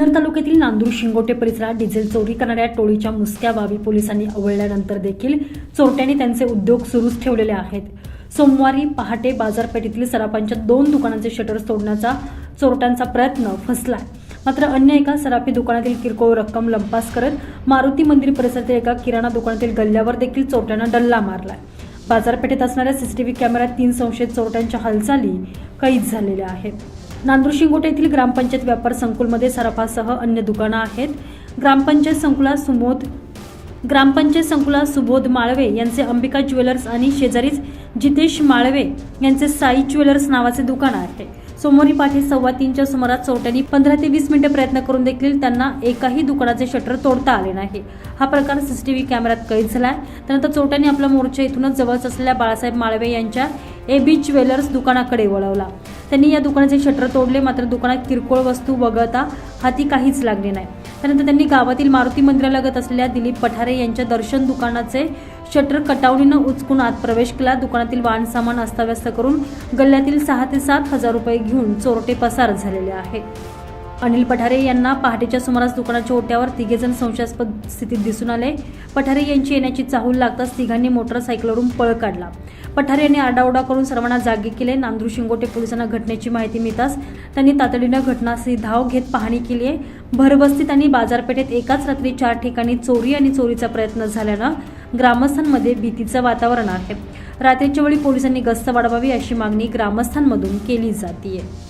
जुन्नर तालुक्यातील नांदूर शिंगोटे परिसरात डिझेल चोरी करणाऱ्या टोळीच्या मुसक्या बाबी पोलिसांनी आवळल्यानंतर देखील चोरट्यांनी त्यांचे उद्योग सुरूच ठेवलेले आहेत. सोमवारी पहाटे बाजारपेठेतील सराफांच्या दोन दुकानांचे शटर तोडण्याचा चोरट्यांचा प्रयत्न फसलाय. मात्र अन्य एका सराफी दुकानातील किरकोळ रक्कम लंपास करत मारुती मंदिर परिसरातील एका किराणा दुकानातील गल्ल्यावर देखील चोरट्यांना डल्ला मारलाय. बाजारपेठेत असणाऱ्या सीसीटीव्ही कॅमेऱ्यात तीन संशयित चोरट्यांच्या हालचाली कैद झालेल्या आहेत. नांदूर शिंगोटे येथील ग्रामपंचायत व्यापार संकुलमध्ये सराफासह अन्य दुकानं आहेत. ग्रामपंचायत संकुलात सुबोध ग्रामपंचायत संकुलात सुबोध माळवे यांचे अंबिका ज्वेलर्स आणि शेजारीच जितेश माळवे यांचे साई ज्वेलर्स नावाचे दुकान आहे. सोमवारी पाठी सव्वा तीनच्या सुमारास चोरट्यांनी पंधरा ते वीस मिनिटे प्रयत्न करून देखील त्यांना एकाही दुकानाचे शटर तोडता आले नाही. हा प्रकार सीसीटीव्ही कॅमेऱ्यात कैद झालाय. त्यानंतर चोरट्यांनी आपला मोर्चा इथूनच जवळच असलेल्या बाळासाहेब माळवे यांच्या ए बी ज्वेलर्स दुकानाकडे वळवला. त्यांनी या दुकानाचे शटर तोडले मात्र दुकानात किरकोळ वस्तू वगळता हाती काहीच लागले नाही. त्यानंतर त्यांनी गावातील मारुती मंदिरालगत असलेल्या दिलीप पठारे यांच्या दर्शन दुकानाचे शटर कटावणीनं उचकून आत प्रवेश केला. दुकानातील वाहन सामान अस्ताव्यस्त करून गल्ल्यातील सहा ते सात हजार रुपये घेऊन चोरटे पसार झालेले आहेत. अनिल पठारे यांना पहाटेच्या सुमारास दुकानाच्या ओट्यावर तिघेजण संशयास्पद स्थितीत दिसून आले. पठारे यांची येण्याची चाहूल लागताच तिघांनी मोटरसायकलवरून पळ काढला. पठारे यांनी आरडाओरडा करून सर्वांना जागे केले. नांदूर शिंगोटे पोलिसांना घटनेची माहिती मिळताच त्यांनी तातडीनं घटनास्थळी धाव घेत पाहणी केली आहे. भरबस्तीत आणि बाजारपेठेत एकाच रात्री चार ठिकाणी चोरी आणि चोरीचा प्रयत्न झाल्यानं ग्रामस्थांमध्ये भीतीचं वातावरण आहे. रात्रीच्या वेळी पोलिसांनी गस्त वाढवावी अशी मागणी ग्रामस्थांमधून केली जातीये.